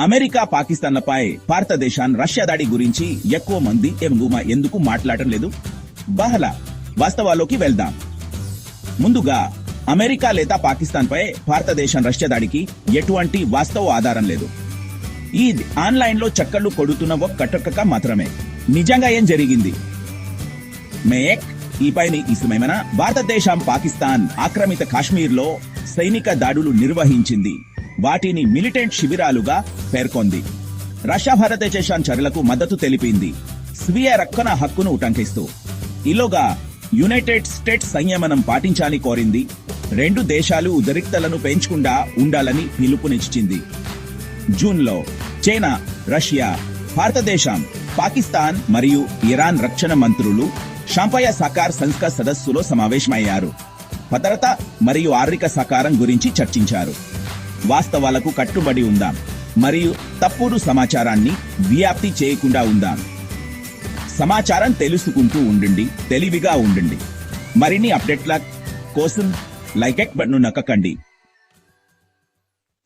America పాకిస్తాన్లపై భారతదేశాన్ Russia దాడి గురించి ఎక్కువ మంది ఎందుకు- ఎందుకు మాట్లాడటం లేదు? బహల వాస్తవాల్లోకి వెళ్దాం. ముందుగా అమెరికా లేదా పాకిస్తాన్ పై భారతదేశం రష్యా దాడికి ఎటువంటి వాస్తవ ఆధారం లేదు. ఈ ఆన్లైన్లో కొడుతున్న ఒక కట్టక మాత్రమే. నిజంగా ఏం జరిగింది? మేక్ ఈ పైన ఇష్టమేమైనా భారతదేశం పాకిస్తాన్ ఆక్రమిత కాశ్మీర్లో సైనిక దాడులు నిర్వహించింది. వాటిని మిలిటెంట్ శిబిరాలుగా పేర్కొంది. రష్యా భారతదేశం చర్యలకు మద్దతు తెలిపింది. స్వీయ రక్షణ హక్కును ఉటంకిస్తూ. ఇలోగా యునైటెడ్ స్టేట్స్ సంయమనం పాటించాలని కోరింది. రెండు దేశాలు ఉద్రిక్తలను పెంచకుండా ఉండాలని పిలుపునిచ్చింది. జూన్లో చైనా రష్యా భారతదేశం పాకిస్తాన్ మరియు ఇరాన్ రక్షణ మంత్రులు షాంపయ సహకార సంస్థ సదస్సులో సమావేశమయ్యారు. భద్రత మరియు ఆర్థిక సహకారం గురించి చర్చించారు. వాస్తవాలకు కట్టుబడి ఉందాం. మరియు తప్పుడు సమాచారాన్ని వ్యాప్తి చేయకుండా ఉందాం. సమాచారం తెలుసుకుంటూ ఉండండి తెలివిగా ఉండండి. మరిన్ని అప్డేట్ల కోసం లైక్ బట్ను నొక్కకండి.